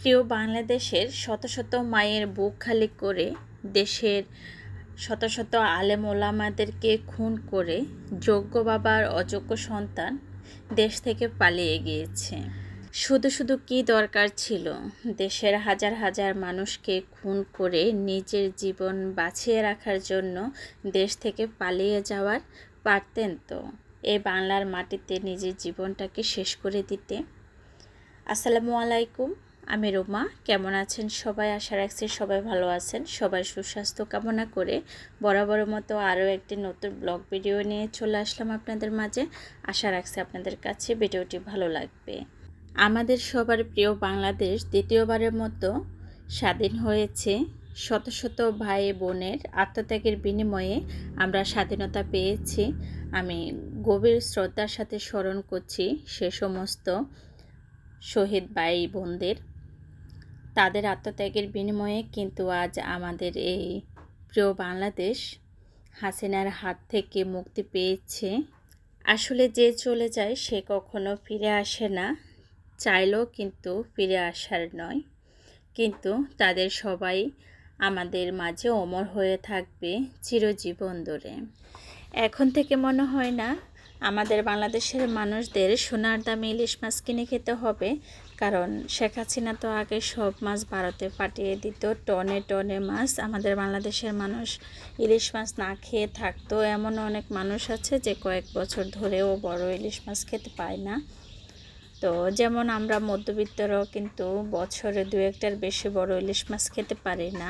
প্রিয় বাংলাদেশের শত শত মায়ের বুক খালি করে দেশের শত শত আলেম ওলামাদেরকে খুন করে যোগ্য বাবার অযোগ্য সন্তান দেশ থেকে পালিয়ে গিয়েছে। শুধু শুধু কি দরকার ছিল? দেশের হাজার হাজার মানুষকে খুন করে নিজের জীবন বাঁচিয়ে রাখার জন্য দেশ থেকে পালিয়ে যাওয়ার পারতেন তো? এই বাংলার মাটিতে নিজের জীবনটাকে শেষ করে দিতে। আসসালামু আলাইকুম। আমি রোমা, কেমন আছেন সবাই? আশা রাখছি সবাই ভালো আছেন। সবাই সুস্বাস্থ্য কামনা করে বরাবর মতো আরও একটি নতুন ব্লগ ভিডিও নিয়ে চলে আসলাম আপনাদের মাঝে। আশা রাখছি আপনাদের কাছে ভিডিওটি ভালো লাগবে। আমাদের সবার প্রিয় বাংলাদেশ দ্বিতীয়বারের মতো স্বাধীন হয়েছে। শত শত ভাই বোনের আত্মত্যাগের বিনিময়ে আমরা স্বাধীনতা পেয়েছি। আমি গভীর শ্রদ্ধার সাথে স্মরণ করছি সে সমস্ত শহীদ ভাই বোনদের। তাদের আত্মত্যাগের বিনিময়ে কিন্তু আজ আমাদের এই প্রিয় বাংলাদেশ হাসিনার হাত থেকে মুক্তি পেয়েছে। আসলে যে চলে যায় সে কখনো ফিরে আসে না, চাইলেও কিন্তু ফিরে আসার নয়। কিন্তু তাদের সবাই আমাদের মাঝে অমর হয়ে থাকবে চিরজীবন ধরে। এখন থেকে মনে হয় না, আমাদের বাংলাদেশের মানুষদের সোনার দামে ইলিশ মাছ কিনে খেতে হবে কারণ শেখ হাসিনা তো আগে সব মাছ ভারতে পাঠিয়ে দিত, টনে টনে মাছ। আমাদের বাংলাদেশের মানুষ ইলিশ মাছ না খেয়ে থাকতো। এমন অনেক মানুষ আছে যে কয়েক বছর ধরেও বড় ইলিশ মাছ খেতে পায় না। তো যেমন আমরা মধ্যবিত্তরাও কিন্তু বছরে দু একটার বেশি বড় ইলিশ মাছ খেতে পারি না।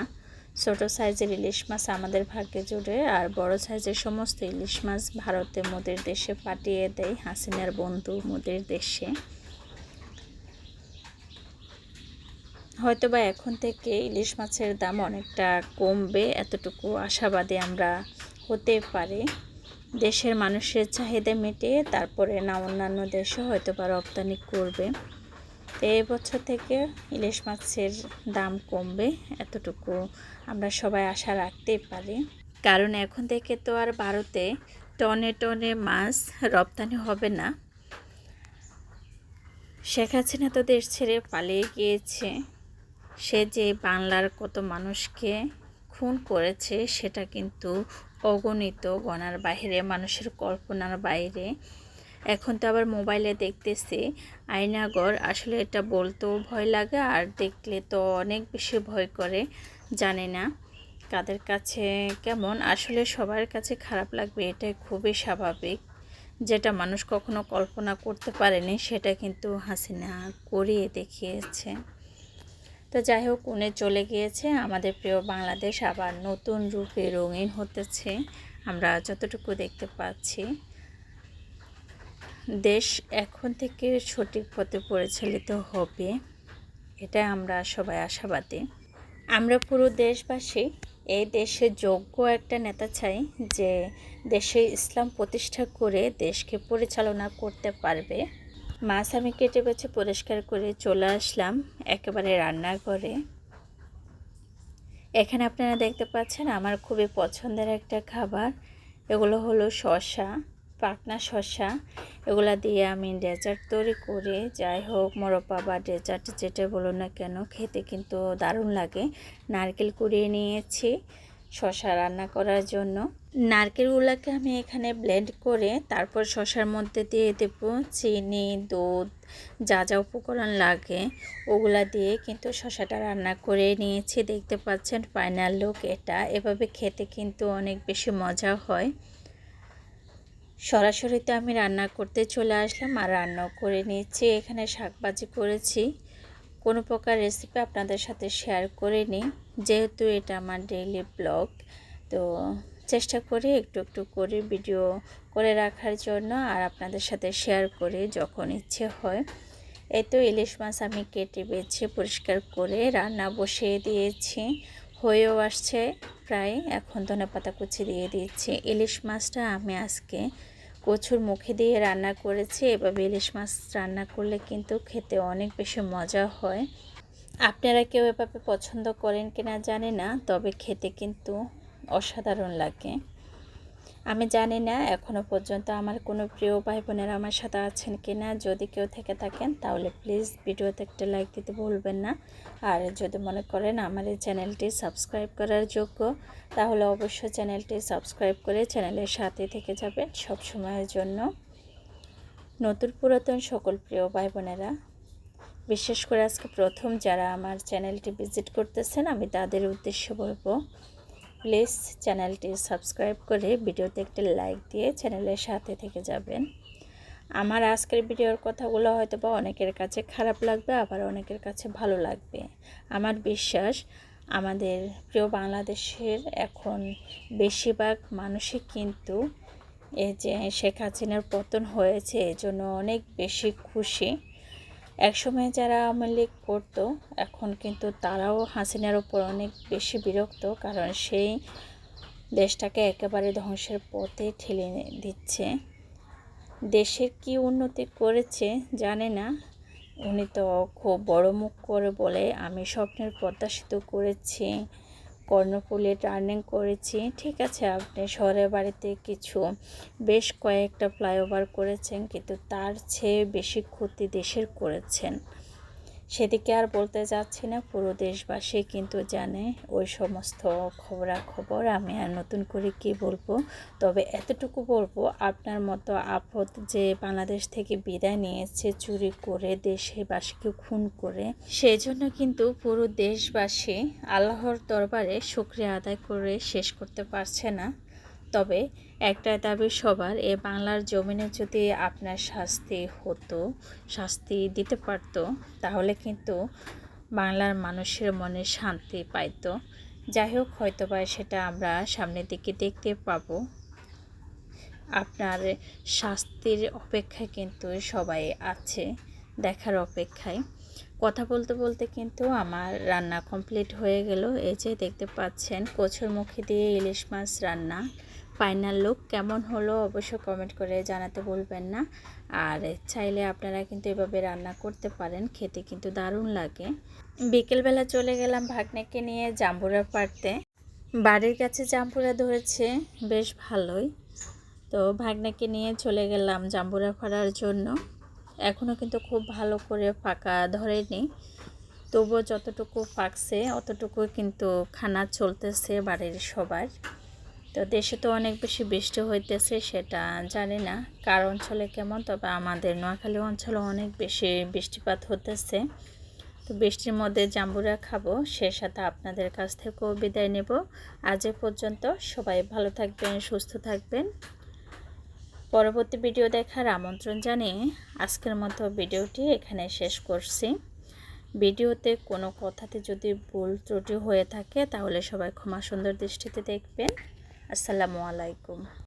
ছোট সাইজের ইলিশ মাছ আমাদের ভাগ্যে জুড়ে আর বড় সাইজের সমস্ত ইলিশ মাছ ভারতে মোদের দেশে পাঠিয়ে দেয় হাসিনার বন্ধু মোদের দেশে। হয়তো বা এখন থেকে ইলিশ মাছের দাম অনেকটা কমবে, এতটুকু আশাবাদী আমরা হতে পারি। দেশের মানুষের চাহিদা মেটিয়ে তারপরে না অন্যান্য দেশে হয়তো বা রপ্তানি করবে। তো বছর থেকে ইলিশ মাছের দাম কমবে, এতটুকু আমরা সবাই আশা রাখতেই পারি। কারণ এখন থেকে তো আর ভারতে টনে টনে মাছ রপ্তানি হবে না। শেখ হাসিনা তো দেশ ছেড়ে পালিয়ে গিয়েছে। সে যে বাংলার কত মানুষকে খুন করেছে, সেটা কিন্তু অগণিত গণার বাইরে মানুষের কল্পনার বাইরে। এখন তো আবার মোবাইলে দেখতেছি, আয়নাগর, আসলে এটা বলতেও ভয় লাগে, আর দেখলে তো অনেক বেশি ভয় করে, জানে না কাদের কাছে কেমন। আসলে সবার কাছে খারাপ লাগবে, এটাই খুবই স্বাভাবিক। যেটা মানুষ কখনো কল্পনা করতে পারেনি, সেটা কিন্তু হাসিনা করিয়ে দেখিয়েছে। তো যাই হোক, উনি চলে গিয়েছে। আমাদের প্রিয় বাংলাদেশ আবার নতুন রূপে রঙিন হতেছে। আমরা যতটুকু দেখতে পাচ্ছি। দেশ এখন থেকে সঠিক পথে পরিচালিত হবে এটা আমরা সবাই আশাবাদী। আমরা পুরো দেশবাসী এই দেশে যোগ্য একটা নেতা চাই যে দেশে ইসলাম প্রতিষ্ঠা করে দেশকে পরিচালনা করতে পারবে। মাছ আমি কেটে বেছে পরিষ্কার করে চলে আসলাম একেবারে রান্নাঘরে। এখানে আপনারা দেখতে পাচ্ছেন আমার খুবই পছন্দের একটা খাবার। এগুলো হলো শশা পাকনা শশা এগুলা দিয়ে আমি ডেজার্ট তৈরি করে, যাই হোক, মোরব্বা বা ডেজার্ট যেটা বলো না কেন, খেতে কিন্তু দারুণ লাগে। নারকেল কুড়িয়ে নিয়েছি। শশা রান্না করার জন্য। নারকেলগুলোকে আমি এখানে ব্লেন্ড করে তারপর শশার মধ্যে দিয়ে দেব চিনি, দুধ, যা যা উপকরণ লাগে। ওগুলা দিয়ে কিন্তু শশাটা রান্না করে নিয়েছি। দেখতে পাচ্ছেন ফাইনাল লুক এটা। এভাবে খেতে কিন্তু অনেক বেশি মজা হয়। সরাসরিতে আমি রান্না করতে চলে আসলাম আর রান্নাও করে নিয়েছি। এখানে শাকবাজি করেছি। কোনো প্রকার রেসিপি আপনাদের সাথে শেয়ার করে নিই। যেহেতু এটা আমার ডেইলি ব্লগ তো চেষ্টা করি একটু একটু করে ভিডিও করে রাখার জন্য আর আপনাদের সাথে শেয়ার করে যখন ইচ্ছে হয়। এই তো ইলিশ মাছ আমি কেটে বেছে পরিষ্কার করে রান্না বসিয়ে দিয়েছি। হয়েও আসছে প্রায়, এখন ধনে পাতা কুচি দিয়ে দিয়েছি। ইলিশ মাছটা আমি আজকে কচুর মুখে দিয়ে রান্না করেছি। এভাবে ইলিশ মাছ রান্না করলে কিন্তু খেতে অনেক বেশি মজা হয়। আপনারা কেউ এভাবে পছন্দ করেন কিনা জানি না, তবে খেতে কিন্তু অসাধারণ লাগে। আমি জানি না এখনও পর্যন্ত আমার কোনো প্রিয় ভাই বোনেরা আমার সাথে আছেন কি না যদি কেউ থেকে থাকেন, তাহলে প্লিজ ভিডিওতে একটা লাইক দিতে ভুলবেন না। আর যদি মনে করেন আমার এই চ্যানেলটি সাবস্ক্রাইব করার যোগ্য, তাহলে অবশ্যই চ্যানেলটি সাবস্ক্রাইব করে চ্যানেলের সাথে থেকে যাবেন সব সময়ের জন্য। নতুন পুরাতন সকল প্রিয় ভাই বোনেরা বিশেষ করে আজকে প্রথম যারা আমার চ্যানেলটি ভিজিট করতেছেন, আমি তাদের উদ্দেশ্যে বলব, প্লিজ চ্যানেলটি সাবস্ক্রাইব করে ভিডিওতে একটি লাইক দিয়ে চ্যানেলের সাথে থেকে যাবেন। আমার আজকের ভিডিওর কথাগুলো হয়তো বা অনেকের কাছে খারাপ লাগবে, আবার অনেকের কাছে ভালো লাগবে। আমার বিশ্বাস, আমাদের প্রিয় বাংলাদেশের এখন বেশিরভাগ মানুষই কিন্তু এই যে শেখ হাসিনার পতন হয়েছে, এজন্য অনেক বেশি খুশি। একসময় যারা আওয়ামী লীগ করতো, এখন কিন্তু তারাও হাসিনার ওপর অনেক বেশি বিরক্ত, কারণ সেই দেশটাকে একেবারে ধ্বংসের পথে ঠেলে দিচ্ছে। দেশের কি উন্নতি করেছে জানে না। উনি তো খুব বড় মুখ করে বলে, আমি স্বপ্নের প্রত্যাশিত করেছি কর্ণফুলে টার্নিং করেছি। ঠিক আছে, আপনি শহরের বাড়িতে কিছু, বেশ কয়েকটা ফ্লাইওভার করেছেন, কিন্তু তার চেয়ে বেশি ক্ষতি দেশের করেছেন। সেদিকে আর বলতে যাচ্ছি না, পুরো দেশবাসী কিন্তু জানে ওই সমস্ত খবরাখবর। আমি আর নতুন করে কি বলব? তবে এতটুকু বলব, আপনার মতো আপদ যে বাংলাদেশ থেকে বিদায় নিয়েছে চুরি করে দেশবাসীকে খুন করে সেই জন্য কিন্তু পুরো দেশবাসী আল্লাহর দরবারে শুক্রিয়া আদায় করে শেষ করতে পারছে না। তবে একটা দাবি সবার, এ বাংলার জমিনে যদি আপনার শাস্তি হতো, শাস্তি দিতে পারত, তাহলে কিন্তু বাংলার মানুষের মনে শান্তি পাইত। যাই হোক হয়তো বা সেটা আমরা সামনের দিকে দেখতে পাবো। আপনার শাস্তির অপেক্ষায় কিন্তু সবাই আছে, দেখার অপেক্ষায়। কথা বলতে বলতে কিন্তু আমার রান্না কমপ্লিট হয়ে গেল। এই যে দেখতে পাচ্ছেন, কচুর মুখে দিয়ে ইলিশ মাছ রান্না। ফাইনাল লুক কেমন হলো অবশ্যই কমেন্ট করে জানাতে বলবেন না। আর চাইলে আপনারা কিন্তু এভাবে রান্না করতে পারেন, খেতে কিন্তু দারুণ লাগে। বিকেলবেলা চলে গেলাম ভাগ্নেকে নিয়ে জাম্বুরা পাড়তে। বাড়ির কাছে জাম্বুরা ধরেছে, বেশ ভালোই। তো ভাগ্নাকে নিয়ে চলে গেলাম জাম্বুরা ফাড়ার জন্য। এখনও কিন্তু খুব ভালো করে ফাঁকা ধরেনি। তবুও যতটুকু ফাঁকছে অতটুকু কিন্তু খানা চলতেছে বাড়ির সবার। তো দেশে তো অনেক বেশি বৃষ্টি হইতেছে সেটা জানি না। কার অঞ্চলে কেমন? তবে আমাদের নোয়াখালী অঞ্চলে অনেক বেশি বৃষ্টিপাত হতেছে। তো বৃষ্টির মধ্যে জাম্বুরা খাব, সে সাথে আপনাদের কাছ থেকেও বিদায় নেব। আজ পর্যন্ত সবাই ভালো থাকবেন, সুস্থ থাকবেন। পরবর্তী ভিডিও দেখার আমন্ত্রণ জানিয়ে আজকের মতো ভিডিওটি এখানে শেষ করছি। ভিডিওতে কোনো কথাতে যদি ভুল ত্রুটি হয়ে থাকে, তাহলে সবাই ক্ষমা সুন্দর দৃষ্টিতে দেখবেন। আসসালামু আলাইকুম।